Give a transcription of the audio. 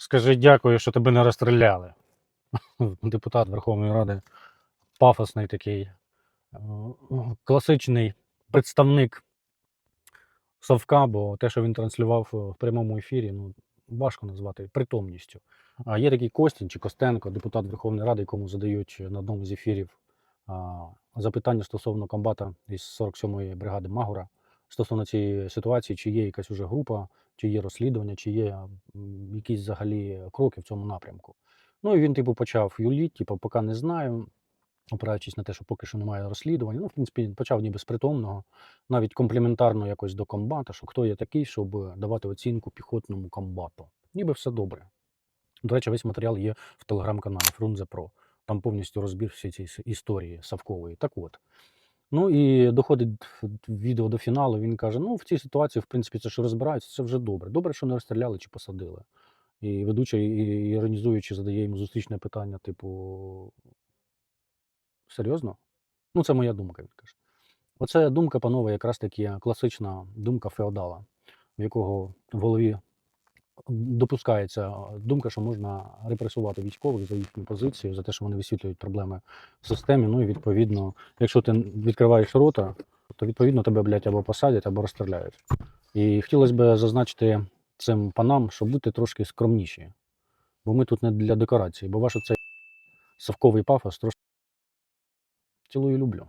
Скажи дякую, що тебе не розстріляли. Депутат Верховної Ради, пафосний такий, е, класичний представник Совка, бо те, що він транслював в прямому ефірі, ну, важко назвати притомністю. А є такий Костін чи Костенко, депутат Верховної Ради, якому задають на одному з ефірів запитання стосовно комбата із 47-ї бригади Магура стосовно цієї ситуації, чи є якась уже група, чи є розслідування, чи є якісь взагалі кроки в цьому напрямку. Ну і він, типу, почав юліть, типу, поки не знаю, опираючись на те, що поки що немає розслідування. Ну, в принципі, він почав ніби з притомного, навіть компліментарно якось до комбата, що хто я такий, щоб давати оцінку піхотному комбату. Ніби все добре. До речі, весь матеріал є в телеграм-каналі Фрунзе Про. Там повністю розбір всієї цієї історії Савкової. Так от. Ну і доходить відео до фіналу. Він каже: ну, в цій ситуації, в принципі, це що розбираються, це вже добре. Добре, що не розстріляли чи посадили. І ведучий, іронізуючи, задає йому зустрічне питання, типу: серйозно? Ну, це моя думка, він каже. Оце думка, панове, якраз таки класична думка феодала, в якого в голові допускається думка, що можна репресувати військових за їхню позицію, за те, що вони висвітлюють проблеми в системі. Ну і відповідно, якщо ти відкриваєш рота, то відповідно тебе, блядь, або посадять, або розстріляють. І хотілося б зазначити цим панам, що будьте трошки скромніші, бо ми тут не для декорації, бо ваш оцей совковий пафос трошки цілую люблю.